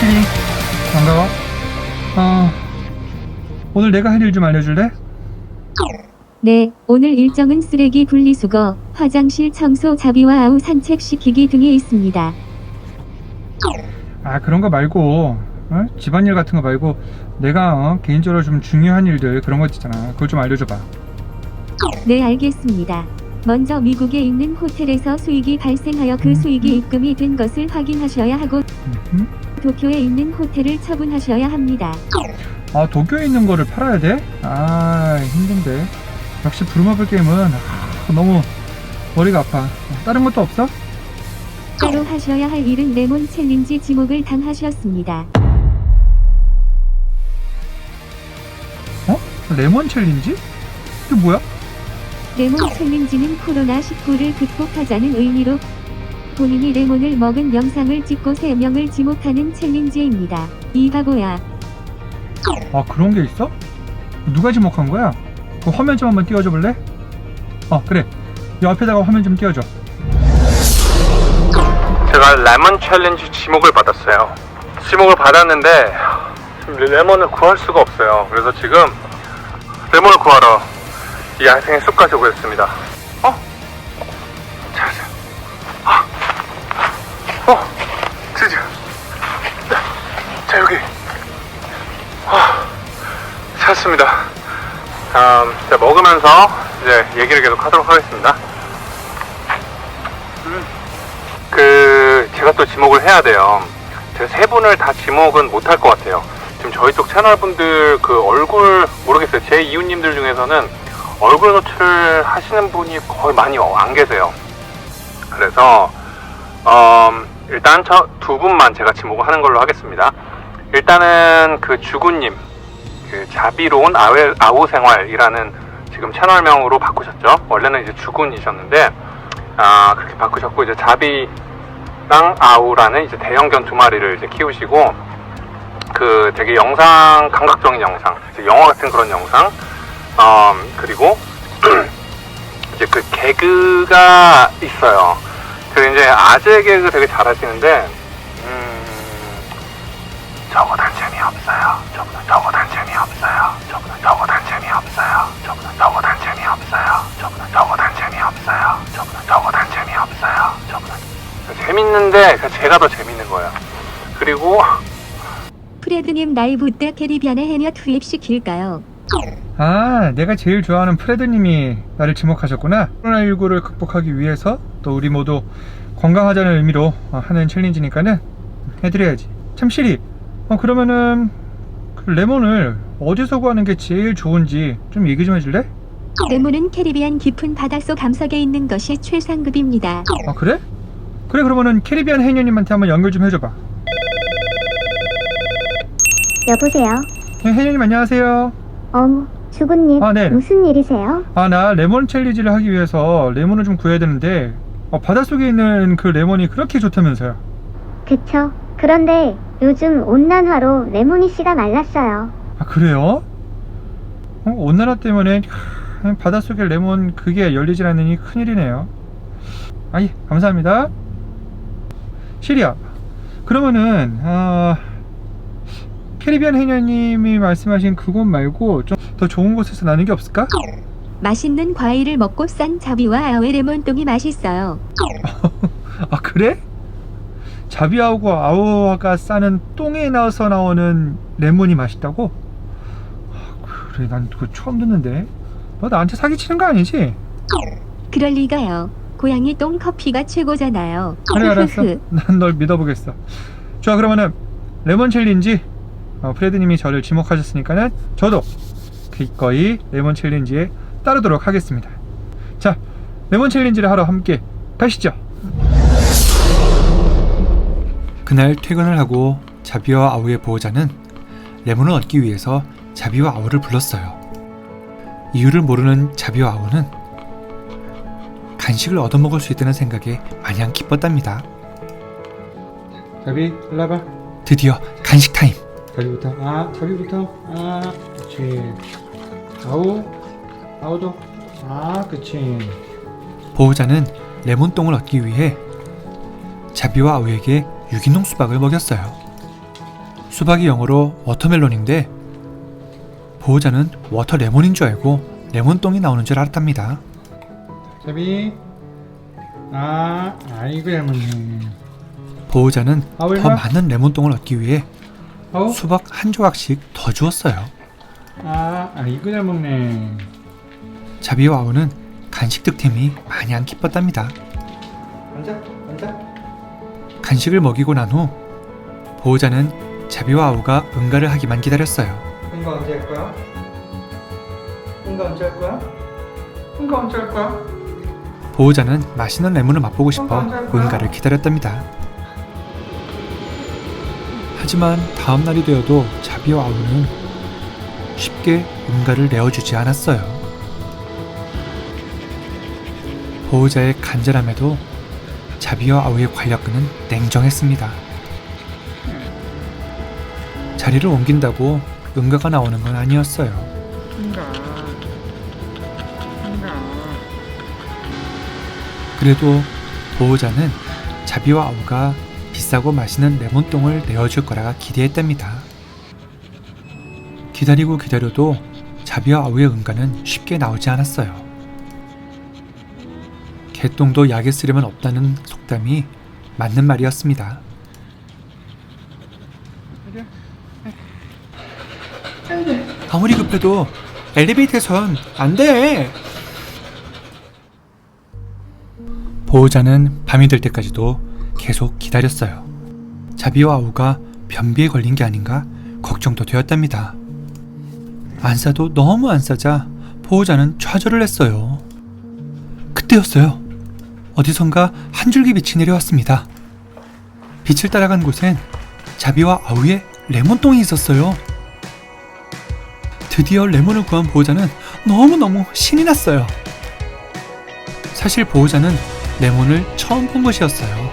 하이시리 반가워 어 오늘 내가 할 일 좀 알려줄래? 네, 오늘 일정은 쓰레기 분리수거, 화장실 청소, 자비와 아우 산책시키기 등이 있습니다. 아 그런 거 말고 어? 집안일 같은 거 말고 내가 어, 개인적으로 좀 중요한 일들 그런 거 있잖아 그걸 좀 알려줘봐 네, 알겠습니다. 먼저 미국에 있는 호텔에서 수익이 발생하여 그 수익이 입금이 된 것을 확인하셔야 하고 음? 도쿄에 있는 호텔을 처분하셔야 합니다. 아 도쿄에 있는 거를 팔아야 돼? 아 힘든데 역시 브루마블 게임은 아, 너무 머리가 아파 다른 것도 없어? 따로 하셔야 할 일은 레몬 챌린지 지목을 당하셨습니다. 어? 레몬 챌린지? 이게 뭐야? 레몬 챌린지는 코로나19를 극복하자는 의미로 본인이 레몬을 먹은 영상을 찍고 3명을 지목하는 챌린지입니다. 이 바보야. 아 그런 게 있어? 누가 지목한 거야? 그 화면 좀 한번 띄워줘 볼래? 어 그래 이 앞에다가 화면 좀 띄워줘 제가 레몬 챌린지 지목을 받았어요. 지목을 받았는데 지금 레몬을 구할 수가 없어요. 그래서 지금 레몬을 구하러 이 야생의 숲까지 오겠습니다. 어? 찾았습니다. 음, 자, 먹으면서 이제 얘기를 계속 하도록 하겠습니다. 그 제가 또 지목을 해야 돼요. 제가 세 분을 다 지목은 못할 것 같아요. 지금 저희 쪽 채널 분들 그 얼굴 모르겠어요. 제 이웃님들 중에서는 얼굴 노출을 하시는 분이 거의 많이 안 계세요. 그래서 음, 일단 저 두 분만 제가 지목을 하는 걸로 하겠습니다. 일단은 그 주구님, 그 자비로운 아웨, 아우 생활이라는 지금 채널명으로 바꾸셨죠. 원래는 이제 주군이셨는데 아 그렇게 바꾸셨고 이제 자비랑 아우라는 이제 대형견 두 마리를 이제 키우시고 그 되게 영상 감각적인 영상 영화 같은 그런 영상 음, 그리고 이제 그 개그가 있어요 그 이제 아재 개그 되게 잘하시는데 음 저보단 저보단 저보단 재미없어요. 저보단 저보단 재미없어요. 저보단 재밌는데 그 제가 더 재밌는 거예요. 그리고 프레드님 라이브 때 캐리비안의 해녀 투입시킬까요? 아 내가 제일 좋아하는 프레드님이 나를 지목하셨구나. 코로나19를 극복하기 위해서 또 우리 모두 건강하자는 의미로 어, 하는 챌린지니까는 해드려야지. 참 시리 어 그러면은 그 레몬을 어디서 구하는 게 제일 좋은지 좀 얘기 좀 해줄래? 레몬은 캐리비안 깊은 바닷속 감석에 있는 것이 최상급입니다. 아 그래? 그래 그러면은 캐리비안 해녀님한테 한번 연결 좀 해줘봐 여보세요? 네, 해녀님 안녕하세요 어머, 주군님. 아, 네. 무슨 일이세요? 아 나 레몬 챌린지를 하기 위해서 레몬을 좀 구해야 되는데 어, 바닷속에 있는 그 레몬이 그렇게 좋다면서요 그쵸. 그런데 요즘 온난화로 레모니 씨가 말랐어요. 아 그래요? 어, 온난화 때문에 하, 바닷속에 레몬 그게 열리질 않으니 큰일이네요 아이 감사합니다 시리야 그러면은 아 캐리비안 해녀님이 말씀하신 그곳 말고 좀 더 좋은 곳에서 나는 게 없을까? 맛있는 과일을 먹고 싼 자비와 아웨 레몬똥이 맛있어요. 아 그래? 자비하고 아오가 싸는 똥에 나서 나오는 레몬이 맛있다고? 아, 그래 난 그거 처음 듣는데 너 나한테 사기치는 거 아니지? 그럴 리가요. 고양이 똥 커피가 최고잖아요. 그래 알았어. 난 널 믿어보겠어 좋아 그러면은 레몬 챌린지 어, 프레드님이 저를 지목하셨으니까는 저도 기꺼이 레몬 챌린지에 따르도록 하겠습니다 자 레몬 챌린지를 하러 함께 가시죠 그날 퇴근을 하고 자비와 아우의 보호자는 레몬을 얻기 위해서 자비와 아우를 불렀어요 이유를 모르는 자비와 아우는 간식을 얻어먹을 수 있다는 생각에 마냥 기뻤답니다. 자비, 일로 와봐. 드디어 간식 타임. 자비부터, 아, 자비부터, 아, 그치. 아우, 아우도, 아, 그치. 보호자는 레몬똥을 얻기 위해 자비와 아우에게 유기농 수박을 먹였어요. 수박이 영어로 워터멜론인데 보호자는 워터 레몬인 줄 알고 레몬똥이 나오는 줄 알았답니다. 제비 아 아이고 할머니 보호자는 아우, 더. 많은 레몬똥을 얻기 위해 아우 수박 한 조각씩 더 주었어요. 아 아이고 잘 먹네 자비와 아우는 간식 득템이 많이 안 기뻤답니다. 앉아 앉아 간식을 먹이고 난 후 보호자는 자비와 아우가 응가를 하기만 기다렸어요. 응가 언제 할 거야? 응가 언제 할 거야? 응가 언제 할 거야? 보호자는 맛있는 레몬을 맛보고 싶어 응가를 기다렸답니다. 하지만 다음 날이 되어도 자비와 아우는 쉽게 응가를 내어주지 않았어요. 보호자의 간절함에도 자비와 아우의 관략근은 냉정했습니다. 자리를 옮긴다고 응가가 나오는 건 아니었어요. 응가 응가 그래도 보호자는 자비와 아우가 비싸고 맛있는 레몬똥을 내어줄 거라가 기대했답니다. 기다리고 기다려도 자비와 아우의 응가는 쉽게 나오지 않았어요. 개똥도 약에 쓰려면 없다는 속담이 맞는 말이었습니다. 아무리 급해도 엘리베이터선 안 돼! 보호자는 밤이 될 때까지도 계속 기다렸어요. 자비와 아우가 변비에 걸린 게 아닌가 걱정도 되었답니다. 안 싸도 너무 안 싸자 보호자는 좌절을 했어요. 그때였어요. 어디선가 한 줄기 빛이 내려왔습니다. 빛을 따라간 곳엔 자비와 아우의 레몬똥이 있었어요. 드디어 레몬을 구한 보호자는 너무너무 신이 났어요. 사실 보호자는 레몬을 처음 본 것이었어요.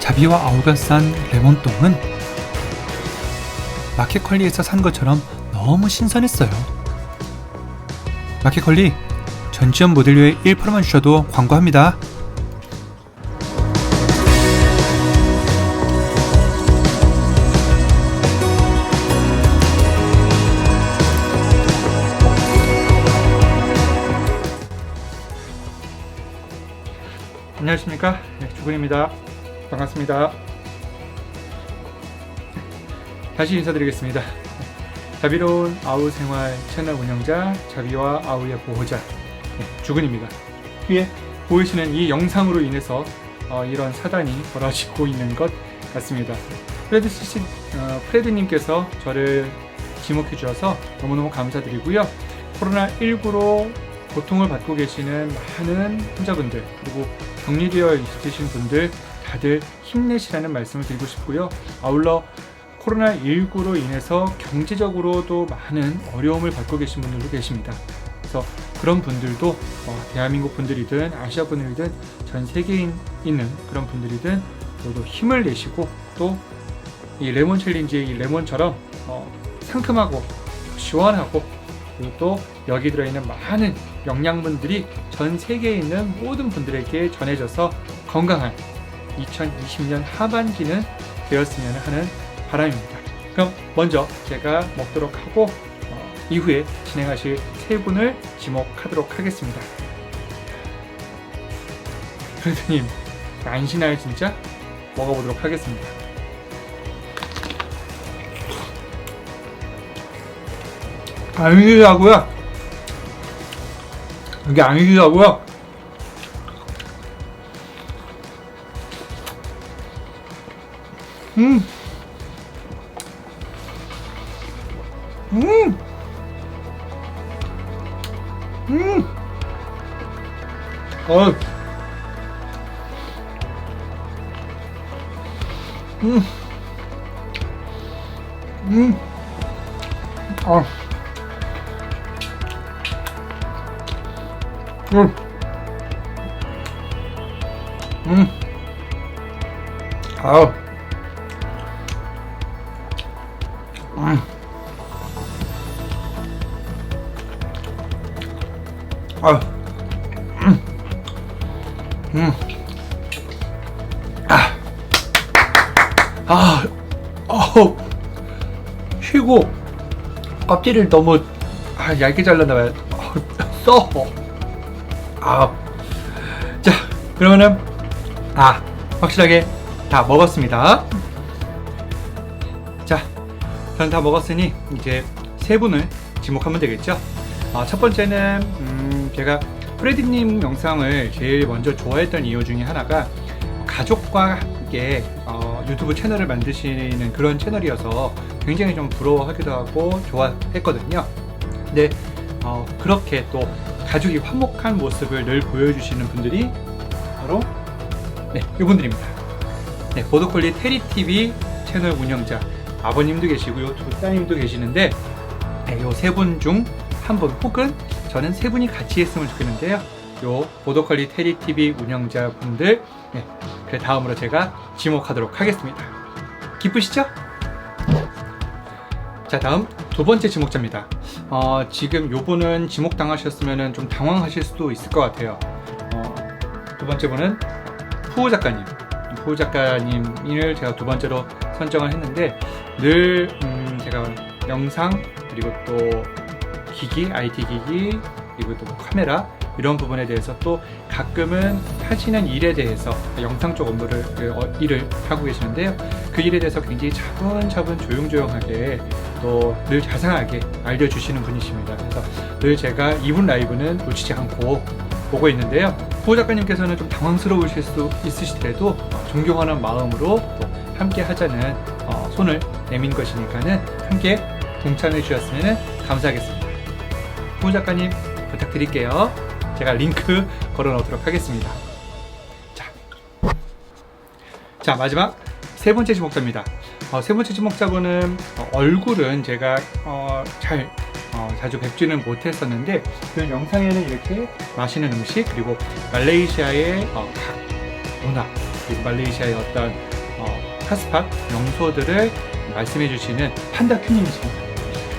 자비와 아우가 싼 레몬똥은 마켓컬리에서 산 것처럼 너무 신선했어요. 마켓컬리 전지현 모델료에 1%만 주셔도 광고합니다. 안녕하십니까? 네, 주군입니다. 반갑습니다. 다시 인사드리겠습니다. 자비로운 아우 생활 채널 운영자 자비와 아우의 보호자 네, 주군입니다. 위에 보이시는 이 영상으로 인해서 어, 이런 사단이 벌어지고 있는 것 같습니다. 프레드 씨, 어, 프레드님께서 저를 지목해 주셔서 너무너무 감사드리고요. 코로나19로 고통을 받고 계시는 많은 환자분들 그리고 격리되어 있으신 분들 다들 힘내시라는 말씀을 드리고 싶고요. 아울러 코로나19로 인해서 경제적으로도 많은 어려움을 받고 계신 분들도 계십니다. 그래서 그런 분들도 어, 대한민국 분들이든 아시아 분들이든 전 세계에 있는 그런 분들이든 모두 힘을 내시고 또 이 레몬 챌린지의 이 레몬처럼 어, 상큼하고 시원하고 그리고 또 여기 들어있는 많은 영양분들이 전 세계에 있는 모든 분들에게 전해져서 건강한 2020년 하반기는 되었으면 하는 바람입니다. 그럼 먼저 제가 먹도록 하고 어, 이후에 진행하실 세 분을 지목하도록 하겠습니다. 프레드님 안 쉬나요 진짜? 먹어보도록 하겠습니다. 아니라고요? 이게 아니라고요? 음. 음. 음. 어. 음. 음. 아. 음. 음. 아우. 음. 아. 음. 음. 아. 아. 어. 쉬고 껍질을 너무 아, 얇게 잘랐나 봐요. 써. 아. 자, 그러면은 아, 확실하게 다 먹었습니다. 자, 전다 먹었으니 이제 세 분을 지목하면 되겠죠. 아, 첫 번째는 음, 제가 프레디님 영상을 제일 먼저 좋아했던 이유 중에 하나가 가족과 함께 어, 유튜브 채널을 만드시는 그런 채널이어서 굉장히 좀 부러워하기도 하고 좋아했거든요. 근데 어, 그렇게 또 가족이 화목한 모습을 늘 보여주시는 분들이 바로 네, 이분들입니다. 네, 보도콜리 테리TV 채널 운영자 아버님도 계시고 요 두 따님도 계시는데 네, 요세 분 중 한 분 혹은 저는 세 분이 같이 했으면 좋겠는데요. 요 보도컬리 테리TV 운영자 분들 네, 그 다음으로 제가 지목하도록 하겠습니다. 기쁘시죠? 자 다음 두 번째 지목자입니다. 어, 지금 요분은 지목당하셨으면 좀 당황하실 수도 있을 것 같아요. 어, 두 번째 분은 푸우 작가님. 푸우 작가님을 제가 두 번째로 선정을 했는데 늘 음, 제가 영상 그리고 또 기기, IT 기기 그리고 또 카메라 이런 부분에 대해서 또 가끔은 하시는 일에 대해서 영상 쪽 업무를 그, 어, 일을 하고 계시는데요. 그 일에 대해서 굉장히 차분차분 조용조용하게 또 늘 자상하게 알려주시는 분이십니다. 그래서 늘 제가 이분 라이브는 놓치지 않고 보고 있는데요. 호 작가님께서는 좀 당황스러우실 수 있으시더라도 어, 존경하는 마음으로 또 함께 하자는 어, 손을 내민 것이니까는 함께 동참해 주셨으면 감사하겠습니다. 호 작가님 부탁드릴게요. 제가 링크 걸어 놓도록 하겠습니다. 자, 자 마지막 세 번째 지목자입니다. 어, 세 번째 지목자분은 어, 얼굴은 제가 어, 잘 어, 자주 뵙지는 못했었는데 그 영상에는 이렇게 맛있는 음식 그리고 말레이시아의 어, 각 문화 그리고 말레이시아의 어떤 어, 핫스팟 명소들을 말씀해 주시는 판다 큐님이십니다.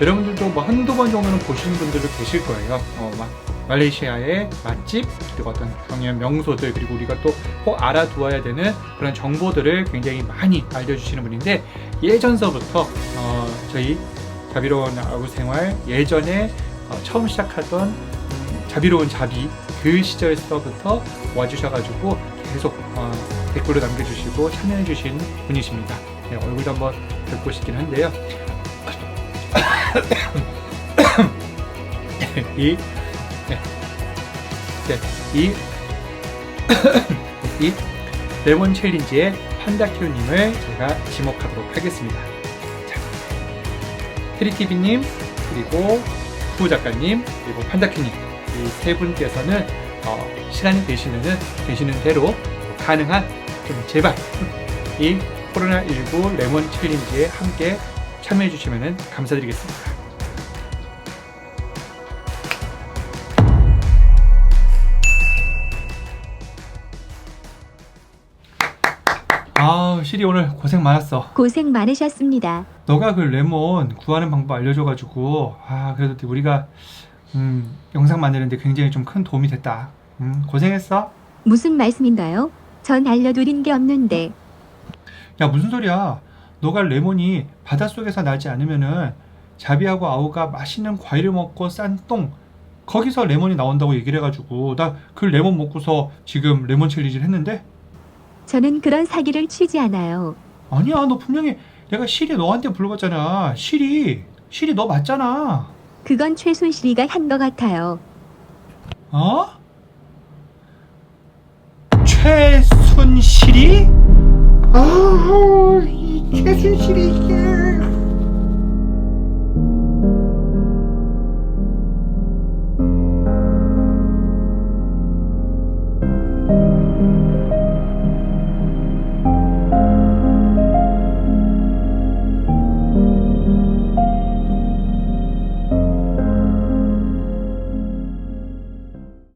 여러분들도 뭐 한두 번 정도는 보신 분들도 계실 거예요. 어, 막 말레이시아의 맛집 그리고 어떤 경연 명소들 그리고 우리가 또 꼭 알아두어야 되는 그런 정보들을 굉장히 많이 알려주시는 분인데 예전서부터 어, 저희 자비로운 아우 생활 예전에 어, 처음 시작하던 음, 자비로운 자비 그 시절서부터 와주셔가지고 계속 어, 댓글을 남겨주시고 참여해주신 분이십니다. 네, 얼굴도 한번 뵙고 싶긴 한데요. 이 이, 이 레몬 챌린지의 판다큐님을 제가 지목하도록 하겠습니다. 자, 트리티비님, 그리고 후 작가님, 그리고 판다큐님, 이 세 분께서는 어, 시간이 되시면은 되시는 대로 가능한 좀 제발 이 코로나19 레몬 챌린지에 함께 참여해 주시면 감사드리겠습니다. 아, 시리 오늘 고생 많았어. 고생 많으셨습니다. 너가 그 레몬 구하는 방법 알려줘가지고 아 그래도 우리가 음, 영상 만드는데 굉장히 좀 큰 도움이 됐다. 음, 고생했어. 무슨 말씀인가요? 전 알려드린 게 없는데 야 무슨 소리야? 너가 레몬이 바닷속에서 나지 않으면은 자비하고 아우가 맛있는 과일을 먹고 싼 똥 거기서 레몬이 나온다고 얘기를 해가지고 나 그 레몬 먹고서 지금 레몬 챌린지를 했는데 저는 그런 사기를 치지 않아요. 아니야, 너 분명히 내가 실이 너한테 불러봤잖아. 실이, 실이 너 맞잖아. 그건 최순실이가 한 것 같아요. 어? 최순실이? 아우, 이 최순실이.